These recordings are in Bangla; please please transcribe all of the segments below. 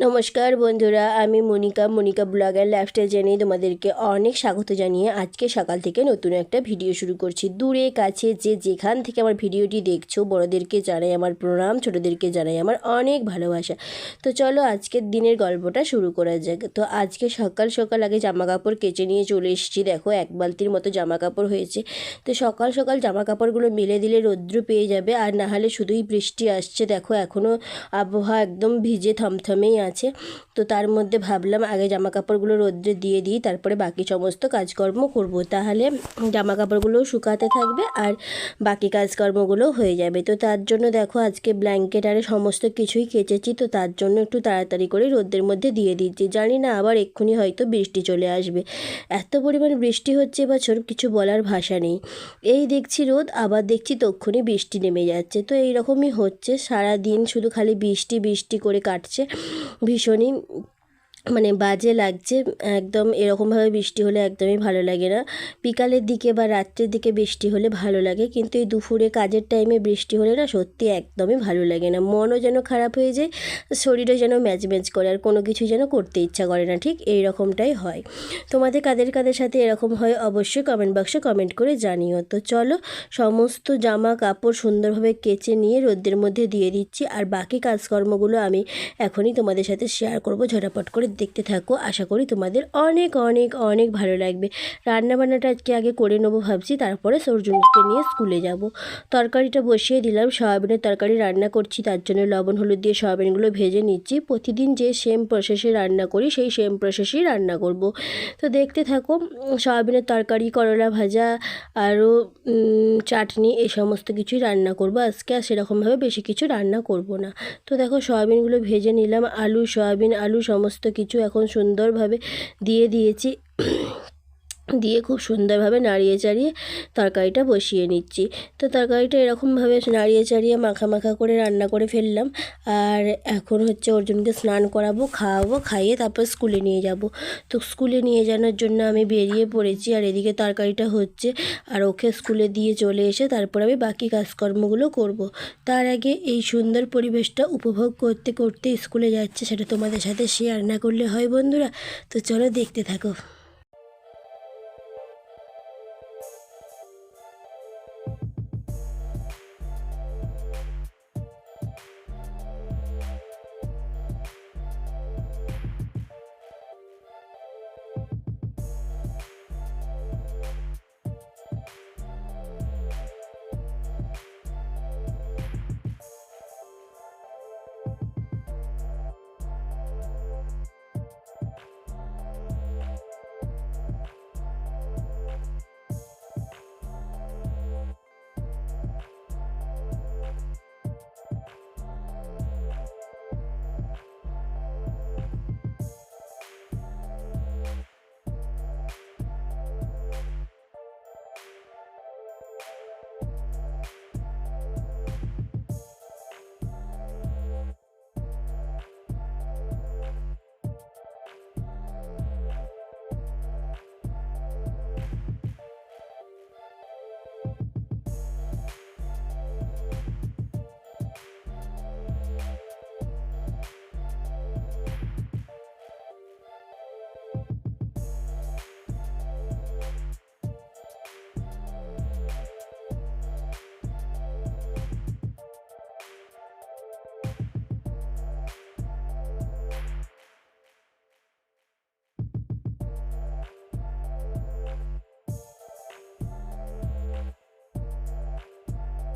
নমস্কার বন্ধুরা, আমি মনিকা মনিকা ব্লগার লাইফস্টাইল জানিয়ে তোমাদেরকে অনেক স্বাগত জানিয়ে আজকে সকাল থেকে নতুন একটা ভিডিও শুরু করছি। দূরে, কাছে যে যেখান থেকে আমার ভিডিওটি দেখছ, বড়োদেরকে জানাই আমার প্রণাম, ছোটোদেরকে জানাই আমার অনেক ভালোবাসা। তো চলো আজকের দিনের গল্পটা শুরু করা যাক। তো আজকে সকাল সকাল আগে জামা কাপড় কেচে নিয়ে চলে এসেছি। দেখো, এক বালতির মতো জামা কাপড় হয়েছে। তো সকাল সকাল জামা কাপড়গুলো মেলে দিলে রৌদ্র পেয়ে যাবে আর না হলে শুধুই বৃষ্টি আসছে। দেখো এখনও আবহাওয়া একদম ভিজে থমথমেই আছে। তো তার মধ্যে ভাবলাম আগে জামা কাপড়গুলো রোদ্রে দিয়ে দিই, তারপরে বাকি সমস্ত কাজকর্ম করব। তাহলে জামা কাপড়গুলোও শুকাতে থাকবে আর বাকি কাজকর্মগুলো হয়ে যাবে। তো তার জন্য দেখো আজকে ব্ল্যাঙ্কেট আর সমস্ত কিছুই কেচেছি, তো তার জন্য একটু তাড়াতাড়ি করে রোদ্রের মধ্যে দিয়ে দিচ্ছি। জানি না আবার এক্ষুনি হয়তো বৃষ্টি চলে আসবে। এত পরিমাণ বৃষ্টি হচ্ছে এবছর, কিছু বলার ভাষা নেই। এই দেখছি রোদ, আবার দেখছি তক্ষুনি বৃষ্টি নেমে যাচ্ছে। তো এইরকমই হচ্ছে সারা দিন শুধু খালি বৃষ্টি বৃষ্টি করে কাটছে। ভীষণই মানে বাজে লাগছে, একদম এরকমভাবে বৃষ্টি হলে একদমই ভালো লাগে না। বিকালের দিকে বা রাত্রের দিকে বৃষ্টি হলে ভালো লাগে, কিন্তু এই দুপুরে কাজের টাইমে বৃষ্টি হলে না সত্যি একদমই ভালো লাগে না। মনও যেন খারাপ হয়ে যায়, শরীরও যেন ম্যাচ ম্যাচ করে, আর কোনো কিছু যেন করতে ইচ্ছা করে না, ঠিক এই রকমটাই হয়। তোমাদের কাদের কাদের সাথে এরকম হয় অবশ্যই কমেন্ট বক্সে কমেন্ট করে জানিও। তো চলো, সমস্ত জামা কাপড় সুন্দরভাবে কেচে নিয়ে রোদ্রের মধ্যে দিয়ে দিচ্ছি, আর বাকি কাজকর্মগুলো আমি এখনই তোমাদের সাথে শেয়ার করব ঝটাপট করে দেখতে থাকো। আশা করি তোমাদের অনেক অনেক অনেক ভালো লাগবে। রান্নাবান্নাটা আজকে আগে করে নেব ভাবছি, তারপরে সর্জনকে নিয়ে স্কুলে যাব। তরকারিটা বসিয়ে দিলাম, সয়াবিনের তরকারি রান্না করছি, তার জন্য লবণ, হলুদ দিয়ে সয়াবিনগুলো ভেজে নিচ্ছি। প্রতিদিন যে সেম প্রসেসে রান্না করি, সেই সেম প্রসেসেই রান্না করব। তো দেখতে থাকো, সয়াবিনের তরকারি, করলা ভাজা, আরও চাটনি, এই সমস্ত কিছুই রান্না করব। আজকে আর সেরকমভাবে বেশি কিছু রান্না করব না। তো দেখো, সয়াবিনগুলো ভেজে নিলাম, আলু, সয়াবিন, আলু, সমস্ত কিছু এখন সুন্দরভাবে দিয়ে দিয়েছি। দিয়ে খুব সুন্দরভাবে নাড়িয়ে চাড়িয়ে তরকারিটা বসিয়ে নিচ্ছি। তো তরকারিটা এরকমভাবে নাড়িয়ে চাড়িয়ে মাখা মাখা করে রান্না করে ফেললাম। আর এখন হচ্ছে অর্জুনকে স্নান করাবো, খাওয়াবো, খাইয়ে তারপর স্কুলে নিয়ে যাব। তো স্কুলে নিয়ে যাওয়ার জন্য আমি বেরিয়ে পড়েছি আর এদিকে তরকারিটা হচ্ছে আর ওকে স্কুলে দিয়ে চলে এসে তারপর আমি বাকি কাজকর্মগুলো করব। তার আগে এই সুন্দর পরিবেশটা উপভোগ করতে করতে স্কুলে যাচ্ছে সেটা তোমাদের সাথে শেয়ার না করলে হয় বন্ধুরা। তো চলো দেখতে থাকো।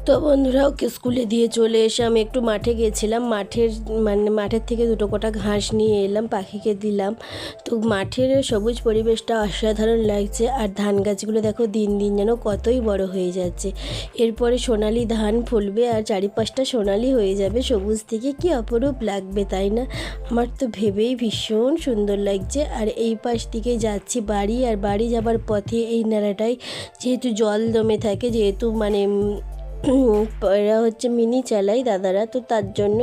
তো বন্ধুরা, ওকে স্কুলে দিয়ে চলে এসে আমি একটু মাঠে গেছিলাম। মাঠের মানে মাঠের থেকে দুটো কটা ঘাস নিয়ে এলাম, পাখিকে দিলাম। তো মাঠের সবুজ পরিবেশটা অসাধারণ লাগছে আর ধান গাছগুলো দেখো দিন দিন যেন কতই বড় হয়ে যাচ্ছে। এরপরে সোনালি ধান ফুলবে আর চারিপাশটা সোনালি হয়ে যাবে, সবুজ থেকে কি অপরূপ লাগবে তাই না? আমার তো ভেবেই ভীষণ সুন্দর লাগছে। আর এই পাশ দিকে যাচ্ছি বাড়ি, আর বাড়ি যাবার পথে এই নালাটায় যেহেতু জল দমে থাকে, যেহেতু মানে হচ্ছে মিনি চালায় দাদারা, তো তার জন্য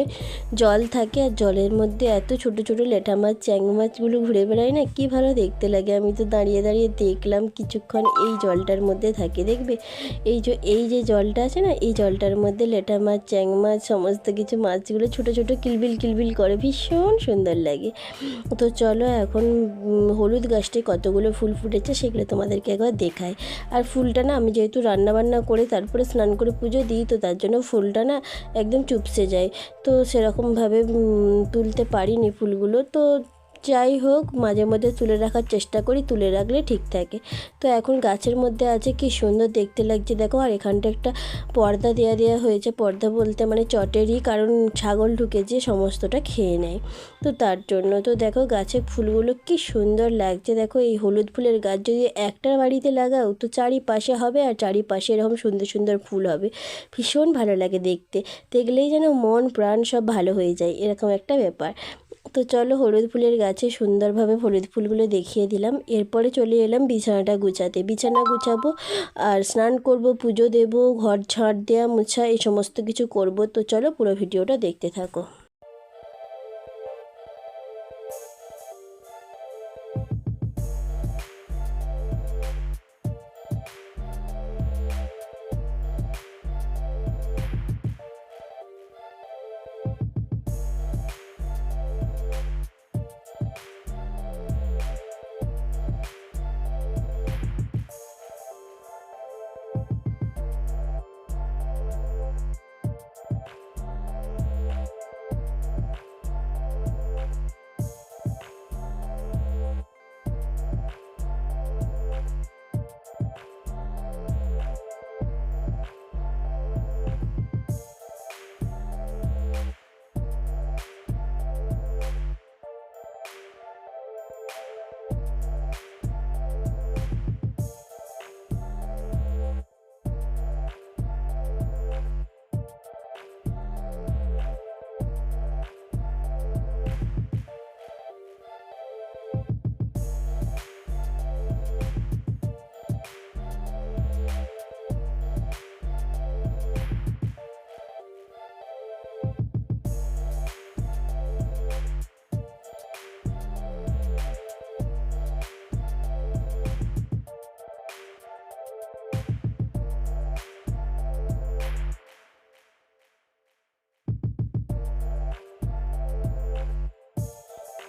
জল থাকে আর জলের মধ্যে এত ছোট ছোট লেঠা মাছ চ্যাং মাছগুলো ঘুরে বেড়ায় না, কি ভালো দেখতে লাগে। আমি তো দাঁড়িয়ে দাঁড়িয়ে দেখলাম কিছুক্ষণ এই জলটার মধ্যে থাকে, দেখবে? এই যে এই যে জলটা আছে না, এই জলটার মধ্যে লেঠা মাছ চ্যাং মাছ, সমস্ত কিছু মাছগুলো ছোট ছোট কিলবিল কিলবিল করে, ভীষণ সুন্দর লাগে। তো চলো এখন হলুদ গাছটায় কতগুলো ফুল ফুটেছে সেগুলো তোমাদেরকে একবার দেখায় আর ফুলটা না, আমি যেহেতু রান্না বান্না করে তারপরে স্নান করে পুজো দিই তো তার জন্য ফুলটা না একদম চুপসে যায়। তো সেরকমভাবে তুলতে পারিনি ফুলগুলো। তো যাই হোক, মাঝে মধ্যে তুলে রাখার চেষ্টা করি, তুলে রাখলে ঠিক থাকে। তো এখন গাছের মধ্যে আছে, কি সুন্দর দেখতে লাগছে। দেখো, আর এখানটা একটা পর্দা দেওয়া দেওয়া হয়েছে। পর্দা বলতে মানে চটেরই, কারণ ছাগল ঢুকে যে সমস্তটা খেয়ে নেয়। তো তার জন্য তো দেখো, গাছের ফুলগুলো কি সুন্দর লাগছে। দেখো, এই হলুদ ফুলের গাছ যদি একটা বাড়িতে লাগাও, তো চারিপাশে হবে আর চারিপাশে এরকম সুন্দর সুন্দর ফুল হবে। ভীষণ ভালো লাগে দেখতে। দেখলেই যেন মন, প্রাণ সব ভালো হয়ে যায়। এরকম একটা ব্যাপার। তো চলো হলুদ ফুলের গাছে সুন্দরভাবে হলুদ ফুলগুলো দেখিয়ে দিলাম। এরপরে চলে এলাম বিছানাটা গুছাতে। বিছানা গুছাবো আর স্নান করব, পুজো দেব, ঘর ঝাঁট দেওয়া মোছা, এই সমস্ত কিছু করব। তো চলো পুরো ভিডিওটা দেখতে থাকো।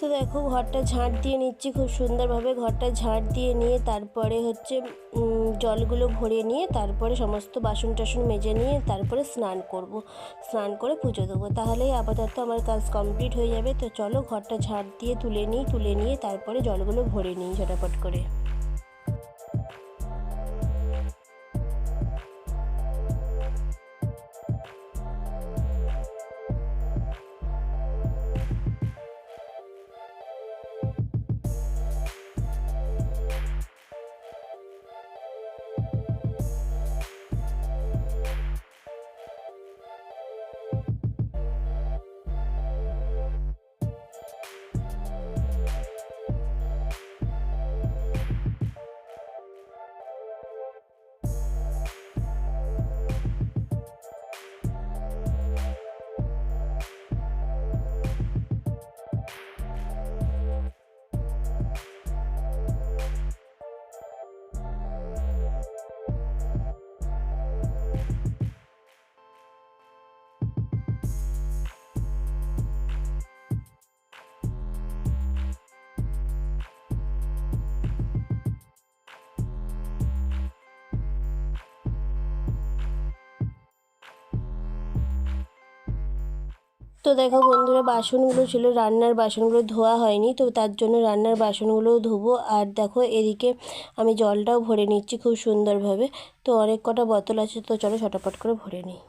তো দেখো ঘরটা ঝাঁট দিয়ে নিচ্ছি, খুব সুন্দরভাবে ঘরটা ঝাঁট দিয়ে নিয়ে তারপরে হচ্ছে জলগুলো ভরে নিয়ে তারপরে সমস্ত বাসন টাসন মেজে নিয়ে তারপরে স্নান করব। স্নান করে পুজো দেবো। তাহলেই আপাতত আমার কাজ কমপ্লিট হয়ে যাবে। তো চলো ঘরটা ঝাঁট দিয়ে তুলে নিই, তুলে নিয়ে তারপরে জলগুলো ভরে নিই ঝটাপট করে। তো দেখো বন্ধুরা, বাসনগুলো ছিল, রান্নার বাসনগুলো ধোয়া হয়নি, তো তার জন্য রান্নার বাসনগুলোও ধোবো। আর দেখো এদিকে আমি জলটাও ভরে নিচ্ছি খুব সুন্দরভাবে। তো অনেক কটা বোতল আছে, তো চলো ছটাপট করে ভরে নিই।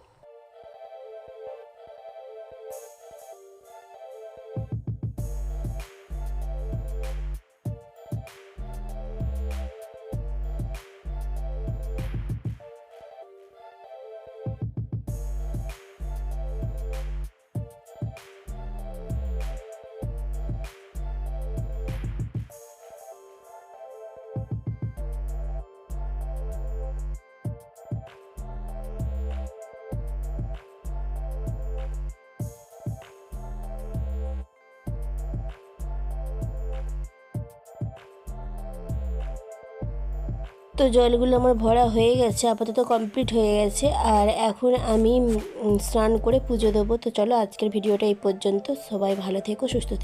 তো জলগুলো আমার ভরা হয়ে গেছে, আপাতত কমপ্লিট হয়ে গেছে। আর এখন আমি স্নান করে পুজো দেবো। তো চলো আজকের ভিডিওটা এই পর্যন্ত। সবাই ভালো থেকো, সুস্থ থেকো।